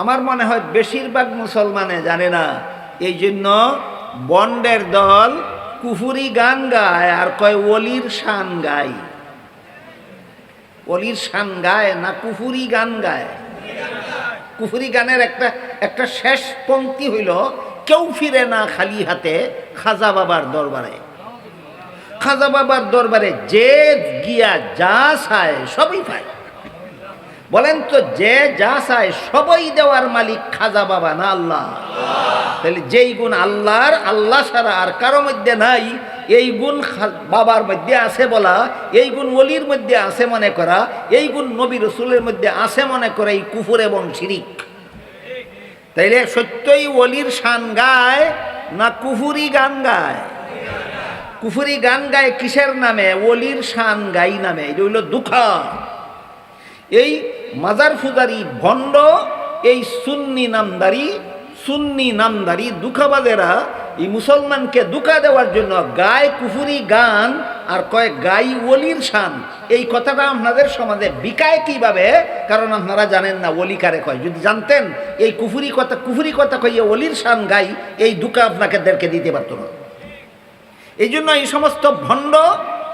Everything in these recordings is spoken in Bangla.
আমার মনে হয় বেশিরভাগ মুসলমানে জানে না, এই জন্য বন্ডের দল কুফুরি গান গায় আর কয় অলির শান গায়। অলির শান গায় না কুফুরি গান গায়? কুফুরি গানের একটা একটা শেষ পংক্তি হইল, কেউ ফিরে না খালি হাতে খাজা বাবার দরবারে। খাজা বাবার দরবারে যে গিয়া যা চায় সবই পায়। বলেন তো, যে যা চায় সবই দেওয়ার মালিক খাজা বাবা না আল্লাহ? তাহলে যেই গুণ আল্লাহর, আল্লাহ ছাড়া আর কারও মধ্যে নাই। এই গুণ বাবার মধ্যে আছে বলা, এই গুণ অলির মধ্যে আছে মনে করা, এই গুণ নবী রসুলের মধ্যে আছে মনে করে এই কুফুর এবং শিরিক। তাইলে সত্যই অলির শান গায় না কুফুরি গান গায়? কুফুরি গান গায় কিসের নামে? অলির শান গাই নামে। এটা হইল দুঃখা। এই মাজার ফুজারি ভণ্ড, এই সুন্নি নামদারি সুন্নি নামদারি দুঃখাবাদেরা এই মুসলমানকে দুঃখা দেওয়ার জন্য গায় কুফুরি গান আর কয়েক গাই ওলির শান। এই কথাটা আপনাদের সমাজে বিকায় কীভাবে? কারণ আপনারা জানেন না ওলি কারে কয়। যদি জানতেন, এই কুফুরি কথা কুফুরি কথা কইয়ে ওলির শান গাই, এই দুঃখা আপনাকে দেরকে দিতে পারতো না। এই জন্য এই সমস্ত ভণ্ড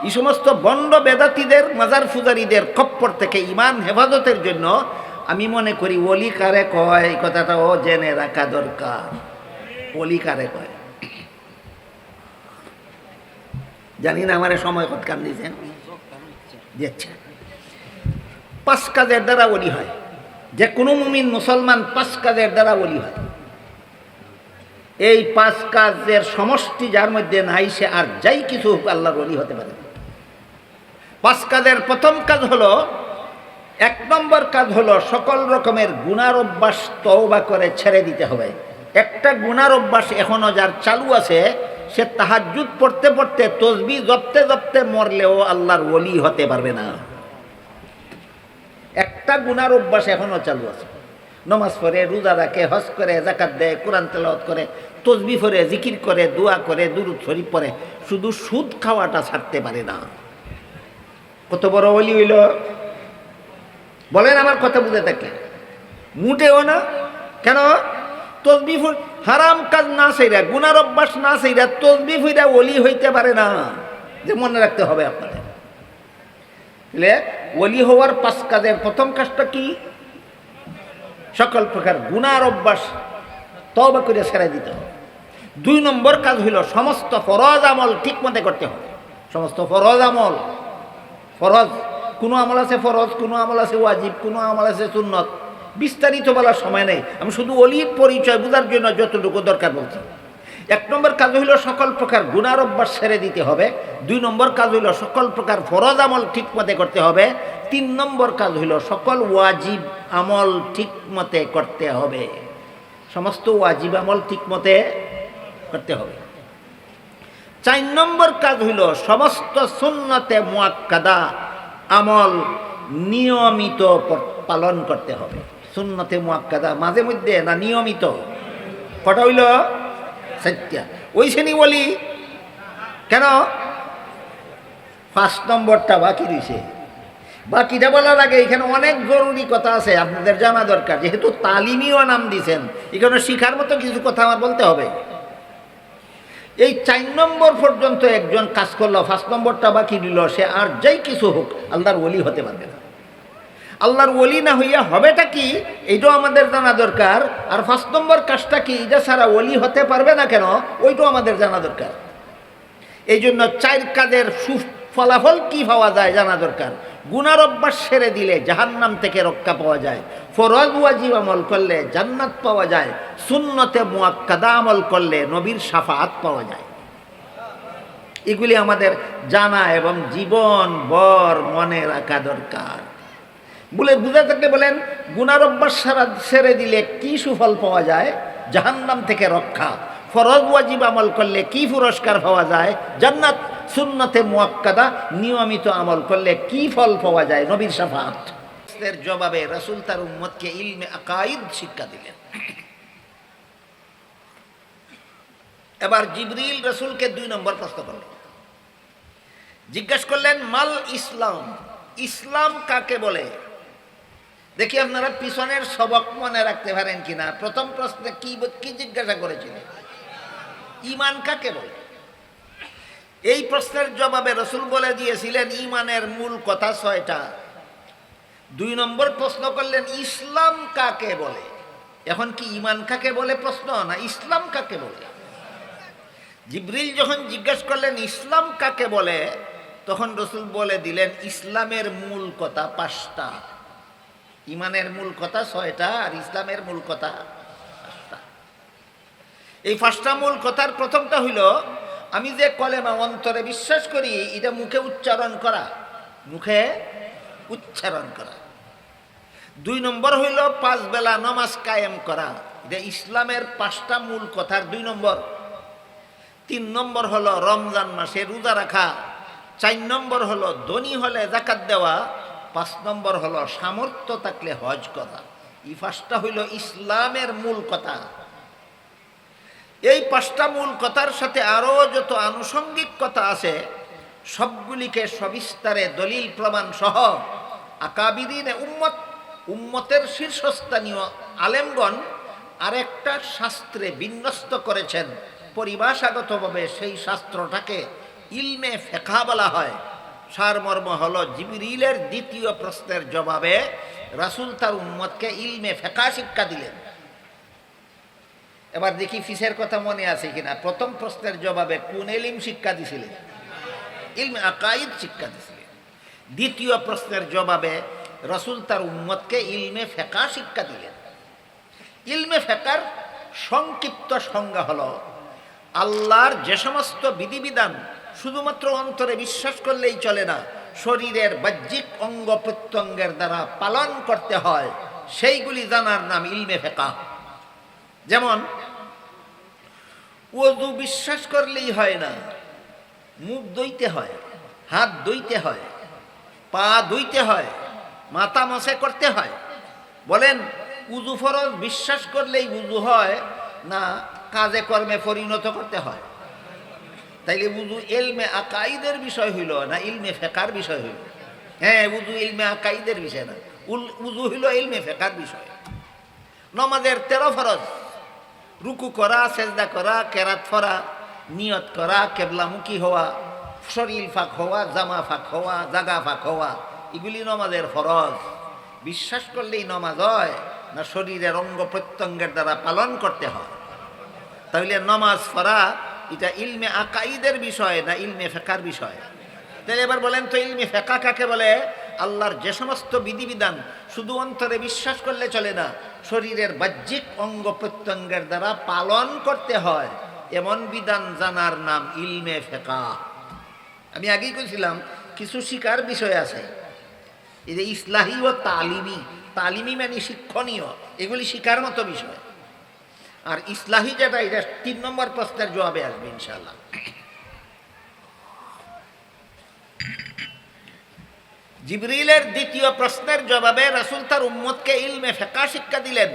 এই সমস্ত বন্ড বেদাতিদের, মাজার ফুজারিদের কপ্পর থেকে ইমান হেফাজতের জন্য আমি মনে করি ওলি কারে কয়? এই কথাটা ও জেনে রাখা দরকার। ওলি কারে কয়? জানি না আমার সময় কত কান দিয়েছেন? পাঁচ কাজের দ্বারা ওলি হয়। যে কোনো মুমিন মুসলমান পাঁচ কাজের দ্বারা ওলি হয়। এই পাঁচ কাজের সমষ্টি যার মধ্যে নাই সে আর যাই কিছু হোক আল্লাহর অলি হতে পারে। পাঁচ কাজের প্রথম কাজ হলো, এক নম্বর কাজ হলো সকল রকমের গুণার অভ্যাস তওবা করে ছেড়ে দিতে হবে। একটা গুণার অভ্যাস এখনও যার চালু আছে, সে তাহাজ্জুদ পড়তে পড়তে, তসবি জপতে জপতে মরলেও আল্লাহর ওলি হতে পারবে না। একটা গুনার অভ্যাস এখনও চালু আছে। নমাজ পড়ে, রোজা রাখে, হজ করে জাকাত দেয়, কোরআন তেলাওয়াত করে, তসবি ফরে জিকির করে, দোয়া করে, দুরুদ শরীফ পরে শুধু সুদ খাওয়াটা ছাড়তে পারে না। কত বড় অলি হইল। বলেন আমার কথা বুঝে থাকে মুটেও না। কেন? তসবি হারাম কাজ না সেইরা গুনার অভ্যাস না সেইরা তসবি ফুইরা অলি হইতে পারে না। যে মনে রাখতে হবে আপনাদের। তাহলে ওলি হওয়ার পাঁচ কাজের প্রথম কাজটা কি? সকল প্রকার গুনার অভ্যাস তবা করে ছেড়ে দিতে হবে। দুই নম্বর কাজ হইল সমস্ত ফরজ আমল ঠিক মতে করতে হবে। সমস্ত ফরজ আমল ফরজ। কোনো আমল আছে ফরজ, কোনো আমল আছে ওয়াজিব, কোনো আমল আছে সুন্নত। বিস্তারিত বলার সময় নেই। আমি শুধু অলির পরিচয় বোঝার জন্য যতটুকু দরকার বলছি। এক নম্বর কাজ হইল সকল প্রকার গুণার অভ্যাস ছেড়ে দিতে হবে। দুই নম্বর কাজ হইল সকল প্রকার ফরজ আমল ঠিক মতে করতে হবে। তিন নম্বর কাজ হইল সকল ওয়াজিব আমল ঠিক মতে করতে হবে। সমস্ত ওয়াজিব আমল ঠিক মতে করতে হবে। চার নম্বর কাজ হইল সমস্ত সুন্নতে মুয়াক্কাদা, আমল নিয়মিত পালন করতে হবে। সুন্নতে মুয়াক্কাদা মাঝে মধ্যে না নিয়মিত? কটা হইল? সত্যা ওই শ্রেণি বলি কেন? ফার্স্ট নম্বরটা বাকি রয়েছে বাকিটা বলার আগে এখানে অনেক জরুরি কথা আছে, আপনাদের জানা দরকার। যেহেতু তালিমিও নাম দিছেন, এখানে শিখার মতো কিছু কথা আমার বলতে হবে। এই চার নম্বর পর্যন্ত একজন কাজ করল ফার্স্ট নম্বরটা বাকি দিল সে আর যাই কিছু হোক, আল্লাহর ওলি হতে পারবে না। আল্লাহর ওলি না হইয়া হবেটা কি? এইটাও আমাদের জানা দরকার। আর ফার্স্ট নম্বর কাজটা কি? এটা সারা ওলি হতে পারবে না কেন, ওইটাও আমাদের জানা দরকার। এই জন্য চার কাজের সু ফলাফল কি পাওয়া যায় জানা দরকার। গুনার অভ্যাস সেরে দিলে জাহান্নাম থেকে রক্ষা পাওয়া যায়। ফরজ ওয়াজিব আমল করলে জান্নাত পাওয়া যায়। সুন্নতে মুয়াক্কাদা আমল করলে নবীর সাফাত পাওয়া যায়। এগুলি আমাদের জানা এবং জীবন বর মনে রাখা দরকার। বলে বুঝে থাকলে বলেন গুনার অভ্যাস সারা সেরে দিলে কি সুফল পাওয়া যায়? জাহান্নাম থেকে রক্ষা। ফরজ ওয়াজিব আমল করলে কি পুরস্কার পাওয়া যায়? জান্নাত সুন্নতে মুয়াক্কাদা, নিয়মিত আমল করলে কি ফল পাওয়া যায়? নবীর সাফাত। জবাবে রাসূল তার উম্মতকে ইলমে আকাইদ শিক্ষা দিলেন। এবার জিবরিল রসুলকে দুই নম্বর প্রশ্ন করলেন। জিজ্ঞেস করলেন, মাল ইসলাম? ইসলাম কাকে বলে? দেখি আপনারা পিছনের সবক মনে রাখতে পারেন কিনা। প্রথম প্রশ্নে কি কি জিজ্ঞাসা করেছিলেন? ইমান কাকে বলে? এই প্রশ্নের জবাবে রসুল বলে দিয়েছিলেন, ইমানের মূল কথা ছয়টা। দুই নম্বর প্রশ্ন করলেন, ইসলাম কাকে বলে? এখন কি ইমান কাকে বলে প্রশ্ন না ইসলাম কাকে বলে? জিব্রিল যখন জিজ্ঞেস করলেন, ইসলাম কাকে বলে? তখন রসুল বলে দিলেন, ইসলামের মূল কথা পাঁচটা। ইমানের মূল কথা ছয়টা আর ইসলামের মূল কথা এই পাঁচটা মূল কথার প্রথমটা হইল আমি যে কলেমা অন্তরে বিশ্বাস করি, এটা মুখে উচ্চারণ করা। মুখে উচ্চারণ করা। দুই নম্বর হইল পাঁচ বেলা নমাজ কায়েম করা। এটা ইসলামের পাঁচটা মূল কথার দুই নম্বর। তিন নম্বর হলো রমজান মাসে রোজা রাখা। চার নম্বর হলো ধনী হলে জাকাত দেওয়া। পাঁচ নম্বর হলো সামর্থ্য থাকলে হজ করা। এই পাঁচটা হইল ইসলামের মূল কথা। এই পাঁচটা মূল কথার সাথে আরও যত আনুষঙ্গিক কথা আছে, সবগুলিকে সবিস্তারে দলিল প্রমাণ সহ আকাবিদিন উম্মত, উম্মতের শীর্ষস্থানীয় আলেমগণ আরেকটা শাস্ত্রে বিন্যস্ত করেছেন। পরিভাষাগতভাবে সেই শাস্ত্রটাকে ইলমে ফেকা বলা হয়। সারমর্ম হল জিবিরিলের দ্বিতীয় প্রশ্নের জবাবে রাসুল তার উম্মতকে ইলমে ফেকা শিক্ষা দিলেন। এবার দেখি ফিসের কথা মনে আছে কিনা। প্রথম প্রশ্নের জবাবে, কোন এলিম শিক্ষা দিছিলেন? ইলমে আকাইদ শিক্ষা দিছিলেন। দ্বিতীয় প্রশ্নের জবাবে, রসুল তার উম্মতকে ইলমে ফেকা শিক্ষা দিলেন। ইলমে ফেকার সংক্ষিপ্ত সংজ্ঞা হল, আল্লাহর যে সমস্ত বিধিবিধান শুধুমাত্র অন্তরে বিশ্বাস করলেই চলে না, শরীরের বাহ্যিক অঙ্গ প্রত্যঙ্গের দ্বারা পালন করতে হয়, সেইগুলি জানার নাম ইলমে ফেকা। যেমন ওজু বিশ্বাস করলেই হয় না। মুখ দইতে হয়, হাত দইতে হয়, পা ধুইতে হয়, মাথা মশে করতে হয়। বলেন উজু ফরজ বিশ্বাস করলেই উজু হয় না কাজে কর্মে পরিণত করতে হয়? তাইলে উজু এলমে আকাইদের বিষয় হইল না ইলমে ফেকার বিষয় হইল? হ্যাঁ উজু ইলমে আকাইদের বিষয় না। উজু হইল ইলমে ফেকার বিষয়। নমাজের তেরো ফরজ। রুকু করা, সেজদা করা, কেরাত ফরা, নিয়ত করা, কেবলামুখী হওয়া, শরীর ফাঁক হওয়া, জামা ফাঁক হওয়া, জাগা ফাঁক হওয়া, এগুলি নমাজের ফরজ। বিশ্বাস করলেই নমাজ হয়, না শরীরের অঙ্গ প্রত্যঙ্গের দ্বারা পালন করতে হয়। তাহলে নমাজ ফরা, এটা ইলমে আকাইদের বিষয়, না ইলমে ফেকার বিষয়। তাহলে এবার বলেন তো ইলমে ফেকা কাকে বলে? আল্লাহর যে সমস্ত বিধিবিধান শুধু অন্তরে বিশ্বাস করলে চলে না, শরীরের বাহ্যিক অঙ্গ প্রত্যঙ্গের দ্বারা পালন করতে হয়। এমন বিধান জানার নাম ইলমে ফেকা আমি আগেই কইছিলাম, কিছু শিকার বিষয় আছে। এই যে ইসলাহি ও তালিমি তালিমি মানে শিক্ষণীয়, এগুলি শিকার মতো বিষয়। আর ইসলাহি যেটা, এটা তিন নম্বর প্রশ্নের জবাবে আসবে ইনশাল্লাহ জিবরিলের দ্বিতীয় প্রশ্নের জবাবে রাসুল তার উম্মতকে ইলমে ফেকা শিক্ষা দিলেন।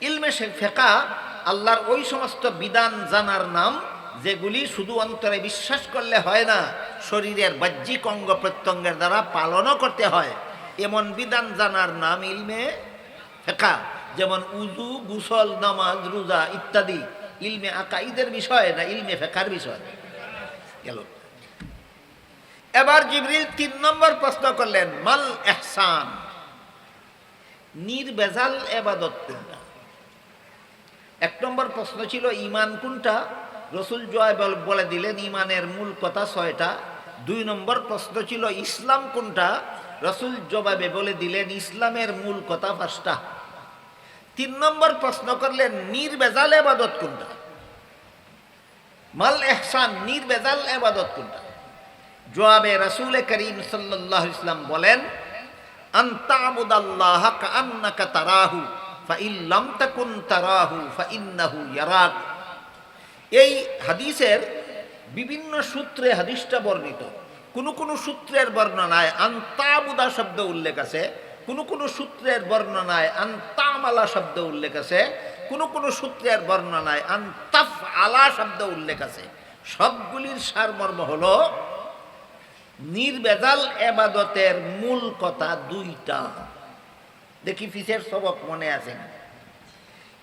ইলমে ফেকা আল্লাহর ওই সমস্ত বিধান জানার নাম, যেগুলি শুধু অন্তরে বিশ্বাস করলে হয় না, শরীরের বাহ্যিক অঙ্গ প্রত্যঙ্গের দ্বারা পালনও করতে হয়। এমন বিধান জানার নাম ইলমে ফেকা যেমন উজু গুসল, নামাজ, রোজা ইত্যাদি। ইলমে আকাইদের বিষয় না ইলমে ফেকার বিষয়? গেল। এবার জিবরিল তিন নম্বর প্রশ্ন করলেন, মাল এহসান নির্বেজাল এবাদত কোনটা? এক নম্বর প্রশ্ন ছিল ইমান কোনটা? রসুল জয় বলে দিলেন ইমানের মূল কথা ছয়টা। দুই নম্বর প্রশ্ন ছিল, ইসলাম কোনটা? রসুল জবাবে বলে দিলেন, ইসলামের মূল কথা পাঁচটা। তিন নম্বর প্রশ্ন করলেন, নির্বেজাল এবাদত কোনটা? মাল এহসান নির্বেজাল এবাদত কোনটা? জবাবে রসুল করিম সাল্লাহ ইসলাম বলেন তারাহু এই হাদিসের বিভিন্ন সূত্রে হাদিসটা বর্ণিত। কোনো কোনো সূত্রের বর্ণনায় আন্তাবুদা শব্দ উল্লেখ আছে। কোনো কোনো সূত্রের বর্ণনায় আন্তামালা শব্দ উল্লেখ আছে। কোনো কোনো সূত্রের বর্ণনায় আন্তাফ আলা শব্দ উল্লেখ আছে। সবগুলির সারমর্ম হলো নির্বেজাল এবাদতের মূল কথা দুইটা। দেখি ফিসের সবক মনে আছে?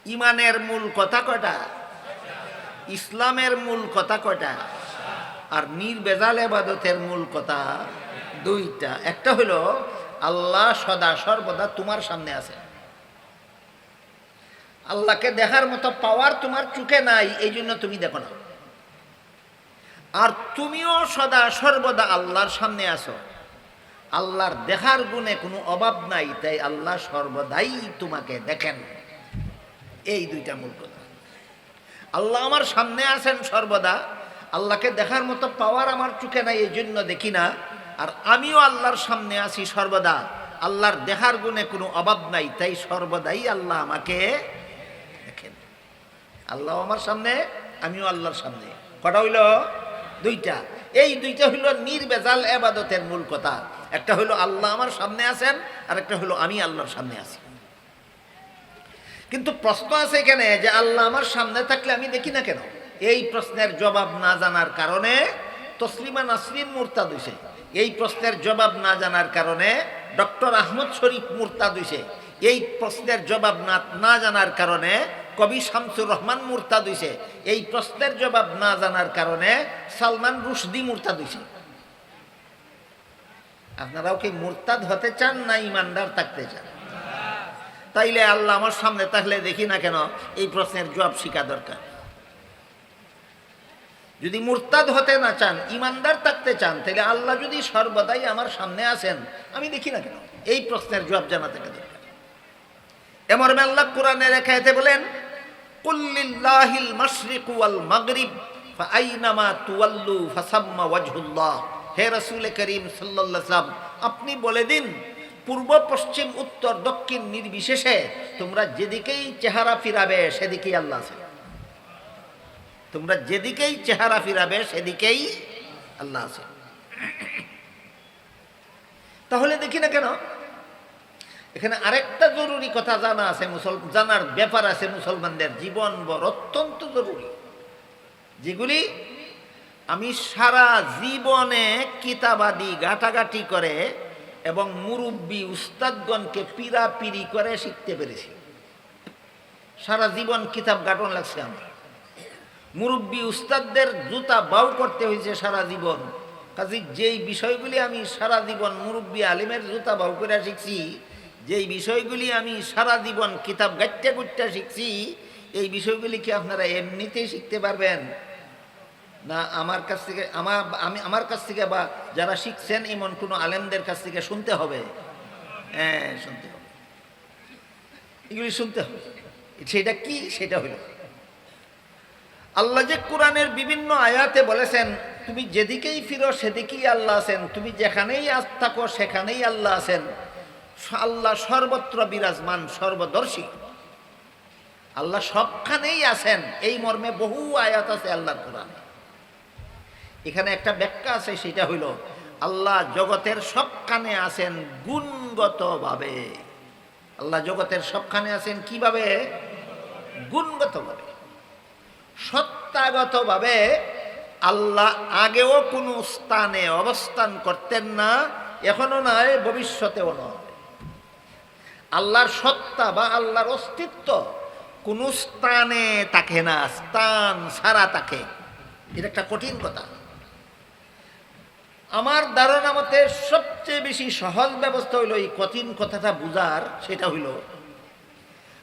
ইমানের মূল কথা কটা ইসলামের মূল কথা কটা আর নির্বেজাল এবাদতের মূল কথা দুইটা। একটা হলো, আল্লাহ সদা সর্বদা তোমার সামনে আছে। আল্লাহকে দেখার মতো পাওয়ার তোমার চোখে নাই এই জন্য তুমি দেখো না। আর তুমিও সদা সর্বদা আল্লাহর সামনে আছো। আল্লাহর দেখার গুণে কোনো অভাব নাই, তাই আল্লাহ সর্বদাই তোমাকে দেখেন। এই দুইটা মূল কথা। আল্লাহ আমার সামনে আছেন সর্বদা, আল্লাহকে দেখার মতো পাওয়ার আমার চোখে নাই এই জন্য দেখি না। আর আমিও আল্লাহর সামনে আছি সর্বদা, আল্লাহর দেখার গুণে কোনো অভাব নাই, তাই সর্বদাই আল্লাহ আমাকে দেখেন। আল্লাহ আমার সামনে, আমিও আল্লাহর সামনে। কটা হইল দুইটা। এই দুইটা হইল নির্বেজাল এবাদতের মূল কথা। একটা হইল আল্লাহ আমার সামনে আছেন আর একটা হইল আমি আল্লাহর সামনে আছি। কিন্তু প্রশ্ন আছে এখানে যে আল্লাহ আমার সামনে থাকলে আমি দেখি না কেন? এই প্রশ্নের জবাব না জানার কারণে তসলিমা নাসরিন মুরতাদ হইছে। এই প্রশ্নের জবাব না জানার কারণে ডক্টর আহমদ শরীফ মুরতাদ হইছে। এই প্রশ্নের জবাব না না জানার কারণে কবি শামসুর রহমান মুরতাদ হইছে। এই প্রশ্নের জবাব না জানার কারণে সালমান রুশদি মুরতাদ হইছে। আপনারাও কি মুরতাদ হতে চান না ইমানদার থাকতে চান? তাইলে আল্লাহ আমার সামনে থাকলে দেখি না কেন এই প্রশ্নের জবাব শিখা দরকার। যদি মুরতাদ হতে না চান, ইমানদার থাকতে চান তাহলে আল্লাহ যদি সর্বদাই আমার সামনে আসেন, আমি দেখি না কেন? এই প্রশ্নের জবাব জানা থেকে দরকার এমর আল্লাহ কোরআনে রেখাইতে বলেন কুল্লিল্লাহিল ফাসাম্মা ওয়াজহুল্লাহ। করিম আপনি বলে দিন, পূর্ব, পশ্চিম, উত্তর, দক্ষিণ নির্বিশেষে তোমরা যেদিকেই চেহারা ফিরাবে সেদিকেই আল্লাহ আছে। তোমরা যেদিকেই চেহারা ফিরাবে সেদিকেই আল্লাহ আছে। তাহলে দেখি না কেন এখানে আরেকটা জরুরি কথা জানা আছে, মুসল, জানার ব্যাপার আছে মুসলমানদের। জীবন বর অত্যন্ত জরুরি। যেগুলি আমি সারা জীবনে কিতাবাদি ঘাটাঘাটি করে এবং মুরব্বী উস্তাদগণকে পিরাপিরি করে শিখতে পেরেছি। সারা জীবন কিতাব গাটন লাগছে আমার। মুরব্বী উস্তাদদের জুতা বাউ করতে হয়েছে সারা জীবন। কাজে যেই বিষয়গুলি আমি সারা জীবন মুরব্বী আলিমের জুতা বাউ করে শিখছি যেই বিষয়গুলি আমি সারা জীবন কিতাব গাইটে গুট্টা শিখছি, এই বিষয়গুলি কি আপনারা এমনিতেই শিখতে পারবেন? না, আমার কাছ থেকে, আমার, আমি, আমার কাছ থেকে বা যারা শিখছেন, এমন কোনো আলেমদের কাছ থেকে শুনতে হবে? হ্যাঁ শুনতে হবে। এগুলি শুনতে হবে। সেটা কি? সেটা হইল আল্লাহ যে কোরআনের বিভিন্ন আয়াতে বলেছেন, তুমি যেদিকেই ফিরো, সেদিকেই আল্লাহ আছেন। তুমি যেখানেই আজ থাকো, সেখানেই আল্লাহ আছেন। আল্লাহ সর্বত্র বিরাজমান, সর্বদর্শী। আল্লাহ সবখানেই আছেন। এই মর্মে বহু আয়াত আছে আল্লাহর কোরআনে। এখানে একটা ব্যাখ্যা আছে, সেটা হইল, আল্লাহ জগতের সবখানে আছেন গুণগতভাবে। আল্লাহ জগতের সবখানে আছেন কীভাবে? গুণগতভাবে। সত্তাগতভাবে আল্লাহ আগেও কোনো স্থানে অবস্থান করতেন না, এখনও নয় ভবিষ্যতেও নয়। আল্লাহর সত্তা বা আল্লাহর অস্তিত্ব কোনো স্থানে তাকে না, স্থান সারা তাকে এটা একটা কঠিন কথা। আমার ধারণা মতে সবচেয়ে বেশি সহজ ব্যবস্থা হইল এই কঠিন কথাটা বুঝার, সেটা হইল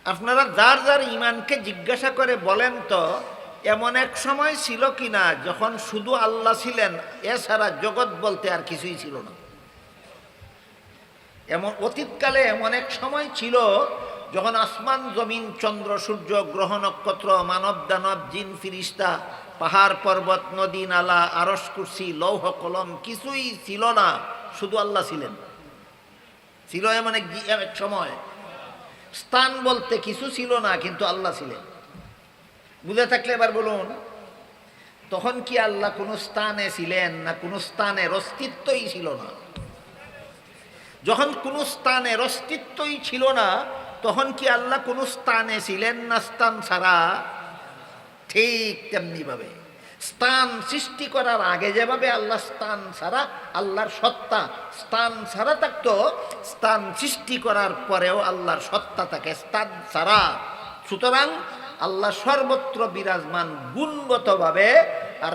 আপনারা যার যার ইমানকে জিজ্ঞাসা করে বলেন তো, এমন এক সময় ছিল কিনা যখন শুধু আল্লাহ ছিলেন, এছাড়া জগৎ বলতে আর কিছুই ছিল না। এমন অতীতকালে এমন এক সময় ছিল যখন আসমান, জমিন, চন্দ্র, সূর্য, গ্রহ, নক্ষত্র, মানব, দানব, জিন, ফিরিস্তা, পাহাড়, পর্বত, নদী, নালা আরস কুর্সি, লৌহ, কলম কিছুই ছিল না, শুধু আল্লাহ ছিলেন। ছিল এমন এক সময়। স্থান বলতে কিছু ছিল না, কিন্তু আল্লাহ ছিলেন। বুঝে থাকলে এবার বলুন, তখন কি আল্লাহ কোনো স্থানে ছিলেন না কোনো স্থানের অস্তিত্বই ছিল না? যখন কোনো স্থানের অস্তিত্বই ছিল না, তখন কি আল্লাহ কোনো স্থানে ছিলেন না স্থান ছাড়া? ঠিক তেমনিভাবে। স্থান সৃষ্টি করার আগে যেভাবে আল্লাহ স্থান ছাড়া, আল্লাহর সত্তা স্থান ছাড়া থাকতো, স্থান সৃষ্টি করার পরেও আল্লাহর সত্তা থাকে স্থান ছাড়া। সুতরাং আল্লাহ সর্বত্র বিরাজমান গুণগতভাবে আর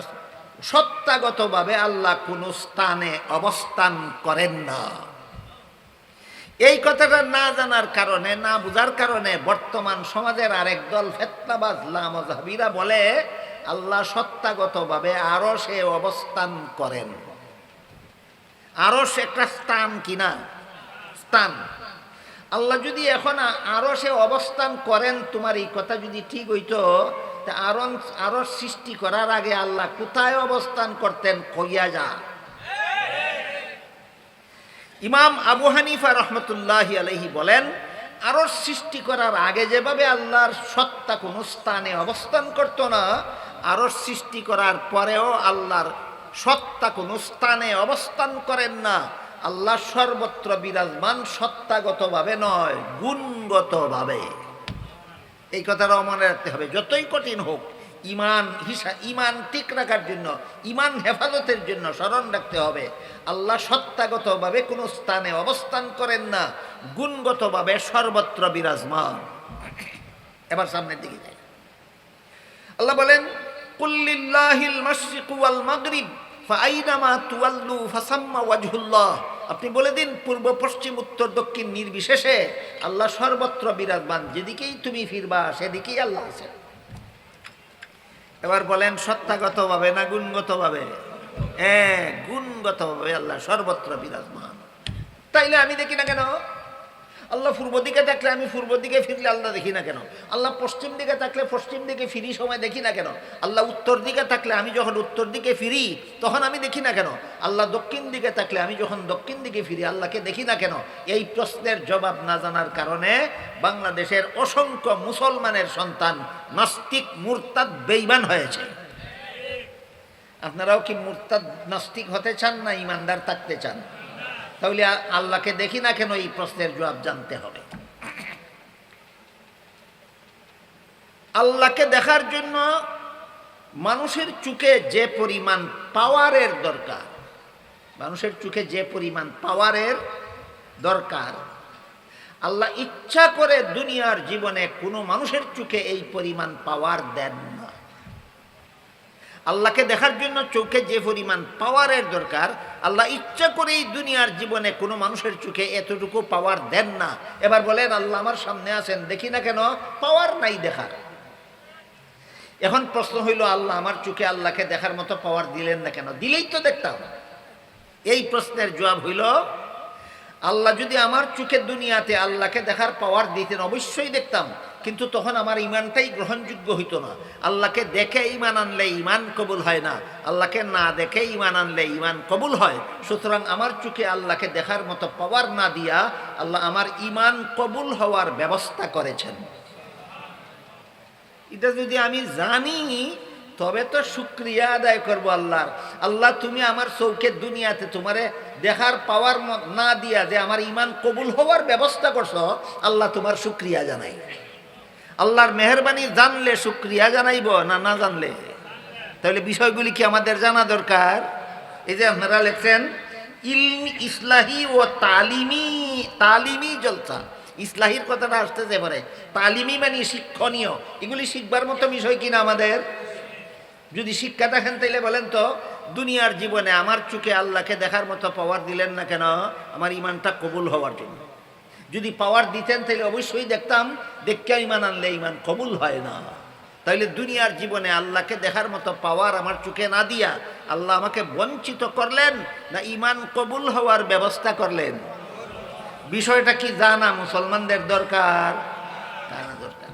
সত্তাগতভাবে আল্লাহ কোনো স্থানে অবস্থান করেন না। এই কথাটা না জানার কারণে, না বুঝার কারণে বর্তমান সমাজের আরেক দল ফেতনাবাজ লামজাবিরা বলে, আল্লাহ সত্তাগতভাবে আরও সে অবস্থান করেন। আরও সে একটা স্থান কিনা? স্থান। আল্লাহ যদি এখন আরও সে অবস্থান করেন, তোমার এই কথা যদি ঠিক হইতো আরও আরও সৃষ্টি করার আগে আল্লাহ কোথায় অবস্থান করতেন কইয়া যা। ইমাম আবু হানিফা রহমতুল্লাহ আলহি বলেন আরও সৃষ্টি করার আগে যেভাবে আল্লাহর সত্তা কোনো স্থানে অবস্থান করত না আরও সৃষ্টি করার পরেও আল্লাহর সত্তা কোনো স্থানে অবস্থান করেন না। আল্লাহ সর্বত্র বিরাজমান সত্তাগতভাবে নয়, গুণগতভাবে। এই কথাটাও মনে রাখতে হবে, যতই কঠিন হোক। ইমান হিসা ইমান ঠিক রাখার জন্য ইমান হেফাজতের জন্য স্মরণ রাখতে হবে। আল্লাহ সত্তাগতভাবে কোনো স্থানে অবস্থান করেন না, গুণগতভাবে সর্বত্র বিরাজমান। এবার সামনের দিকে যাই। আল্লাহ বলেন কুল্লিল্লাহিল মাশরিকু মাগরিব ফাআইনামা তুওয়াল্লু ফাসাম্মা ওয়াজহুল্লাহ। আপনি বলে দিন, পূর্ব, পশ্চিম, উত্তর, দক্ষিণ, নির্বিশেষে আল্লাহ সর্বত্র বিরাজমান। যেদিকেই তুমি ফিরবা, সেদিকেই আল্লাহ আছেন। এবার বলেন সত্তাগতভাবে না গুণগতভাবে? হ্যাঁ গুণগতভাবে আল্লাহ সর্বত্র বিরাজমান। তাইলে আমি দেখি না কেন? আল্লাহ পূর্ব দিকে থাকলে আমি পূর্ব দিকে ফিরলে আল্লাহ দেখি না কেন? আল্লাহ পশ্চিম দিকে থাকলে পশ্চিম দিকে ফিরি সময় দেখি না কেন? আল্লাহ উত্তর দিকে থাকলে আমি যখন উত্তর দিকে ফিরি, তখন আমি দেখি না কেন? আল্লাহ দক্ষিণ দিকে থাকলে আমি যখন দক্ষিণ দিকে ফিরি, আল্লাহকে দেখি না কেন? এই প্রশ্নের জবাব না জানার কারণে বাংলাদেশের অসংখ্য মুসলমানের সন্তান নাস্তিক, মুরতাদ বেইমান হয়েছে। আপনারাও কি মুরতাদ, নাস্তিক হতে চান না ইমানদার থাকতে চান? তাহলে আল্লাহকে দেখি না কেন এই প্রশ্নের জবাব জানতে হবে? আল্লাহকে দেখার জন্য মানুষের চোখে যে পরিমাণ পাওয়ারের দরকার, মানুষের চোখে যে পরিমাণ পাওয়ারের দরকার, আল্লাহ ইচ্ছা করে দুনিয়ার জীবনে কোনো মানুষের চোখে এই পরিমাণ পাওয়ার দেন আল্লাহকে দেখার জন্য চোখে যে পরিমাণ পাওয়ারের দরকার, আল্লাহ ইচ্ছা করেই দুনিয়ার জীবনে কোনো মানুষের চোখে এতটুকু পাওয়ার দেন না। এবার বলেন, আল্লাহ আমার সামনে আছেন, দেখি না কেন পাওয়ার নাই দেখার। এখন প্রশ্ন হইল, আল্লাহ আমার চোখে আল্লাহকে দেখার মতো পাওয়ার দিলেন না কেন? দিলেই তো দেখতাম। এই প্রশ্নের জবাব হইল, আল্লাহ যদি আমার চোখে দুনিয়াতে আল্লাহকে দেখার পাওয়ার দিতেন, অবশ্যই দেখতাম। কিন্তু তখন আমার ইমানটাই গ্রহণযোগ্য হইতো না। আল্লাহকে দেখে ইমান আনলে ইমান কবুল হয় না। আল্লাহকে না দেখে ইমান আনলে ইমান কবুল হয়। সুতরাং আমার চোখে আল্লাহকে দেখার মতো পাওয়ার না দিয়া আল্লাহ আমার ইমান কবুল হওয়ার ব্যবস্থা করেছেন। এটা যদি আমি জানি, তবে তো শুক্রিয়া আদায় করব আল্লাহর। আল্লাহ তুমি আমার চৌকে দুনিয়াতে তোমারে দেখার পাওয়ার না দিয়া যে আমার ইমান কবুল হওয়ার ব্যবস্থা করছ, আল্লাহ তোমার শুক্রিয়া জানাই আল্লাহর মেহরবানি জানলে শুক্রিয়া জানাইব না না জানলে? তাহলে বিষয়গুলি কি আমাদের জানা দরকার? এই যে আপনারা লেখছেন, ইলমি ইসলাহি ও তালিমি তালিমি জলসা। ইসলাহির কথাটা আসতেছে পরে তালিমি মানে শিক্ষণীয়। এগুলি শিখবার মতো বিষয় কিনা আমাদের? যদি শিক্ষা দেখেন তাইলে বলেন তো, দুনিয়ার জীবনে আমার চোখে আল্লাহকে দেখার মতো পাওয়ার দিলেন না কেন? আমার ইমানটা কবুল হওয়ার জন্য। যদি পাওয়ার দিতেন, তাহলে অবশ্যই দেখতাম দেখতে ইমান আনলে ইমান কবুল হয় না। তাইলে দুনিয়ার জীবনে আল্লাহকে দেখার মতো পাওয়ার আমার চোখে না দিয়া আল্লাহ আমাকে বঞ্চিত করলেন না ইমান কবুল হওয়ার ব্যবস্থা করলেন? বিষয়টা কি জানা? মুসলমানদের দরকার? জানা দরকার।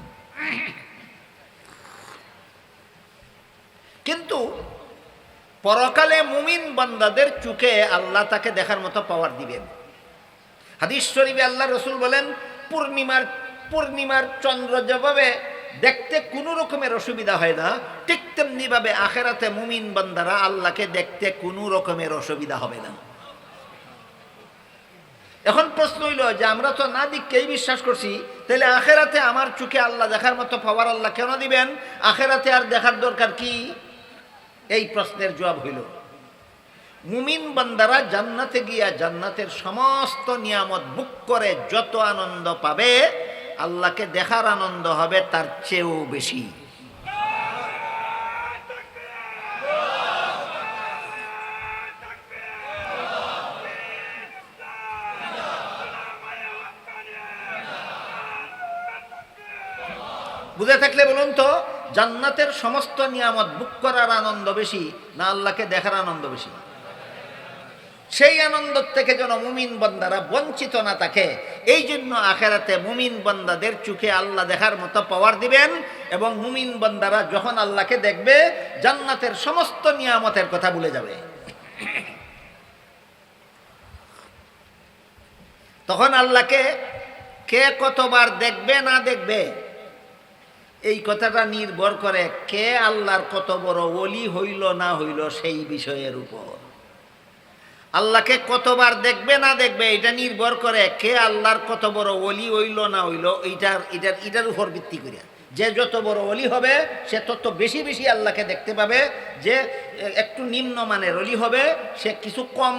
কিন্তু পরকালে মুমিন বান্দাদের চোখে আল্লাহ তাকে দেখার মতো পাওয়ার দিবেন। হাদিস শরীফে আল্লাহ রসুল বলেন, পূর্ণিমার পূর্ণিমার চন্দ্র যেভাবে দেখতে কোনো রকমের অসুবিধা হয় না, ঠিক তেমনিভাবে আখেরাতে মুমিন বান্দারা আল্লাহকে দেখতে কোনো রকমের অসুবিধা হবে না। এখন প্রশ্ন হইল যে, আমরা তো না দিককেই বিশ্বাস করছি, তাহলে আখেরাতে আমার চোখে আল্লাহ দেখার মতো পাওয়ার আল্লাহ কেন দিবেন? আখেরাতে আর দেখার দরকার কি? এই প্রশ্নের জবাব হইল মুমিন বান্দারা জান্নাতে গিয়া জান্নাতের সমস্ত নিয়ামত বুক করে যত আনন্দ পাবে, আল্লাহকে দেখার আনন্দ হবে তার চেয়েও বেশি। বুঝে থাকলে বলুন তো, জান্নাতের সমস্ত নিয়ামত বুক করার আনন্দ বেশি না আল্লাহকে দেখার আনন্দ বেশি? সেই আনন্দ থেকে যেন মুমিন বন্দারা বঞ্চিত না থাকে, এই জন্য আখেরাতে মুমিন বন্দাদের চোখে আল্লাহ দেখার মতো পাওয়ার দিবেন এবং মুমিন বন্দারা যখন আল্লাহকে দেখবে, জান্নাতের সমস্ত নিয়ামতের কথা ভুলে যাবে। তখন আল্লাহকে কে কতবার দেখবে না দেখবে, এই কথাটা নির্ভর করে কে আল্লাহর কত বড় ওলি হইল না হইল সেই বিষয়ের উপর। আল্লাহকে কতবার দেখবে না দেখবে, এটা নির্ভর করে কে আল্লাহর কত বড় অলি হইল না হইল, এইটার এটার এটার উপর ভিত্তি করিয়া যে যত বড় অলি হবে, সে তত বেশি বেশি আল্লাহকে দেখতে পাবে, যে একটু নিম্নমানের অলি হবে, সে কিছু কম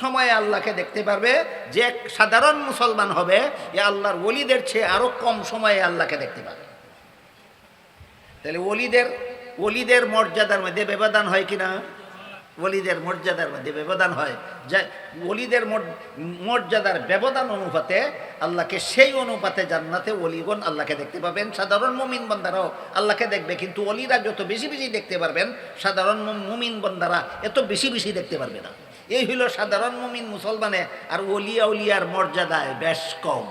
সময়ে আল্লাহকে দেখতে পারবে, যে সাধারণ মুসলমান হবে, এ আল্লাহর অলিদের চেয়ে আরও কম সময়ে আল্লাহকে দেখতে পাবে। তাহলে অলিদের অলিদের মর্যাদার মধ্যে ব্যবধান হয় কিনা? ওলিদের মর্যাদার মধ্যে ব্যবধান হয়। যে ওলিদের মর্যাদার ব্যবধান অনুপাতে আল্লাহকে সেই অনুপাতে জান্নাতে ওলিগণ আল্লাহকে দেখতে পাবেন। সাধারণ মুমিন বন্দারাও আল্লাহকে দেখবে, কিন্তু অলিরা যত বেশি বেশি দেখতে পারবেন, সাধারণ মুমিন বন্দারা এত বেশি বেশি দেখতে পারবে না। এই হইল সাধারণ মুমিন মুসলমানে আর অলিয়া উলিয়ার মর্যাদায় বেশ কম।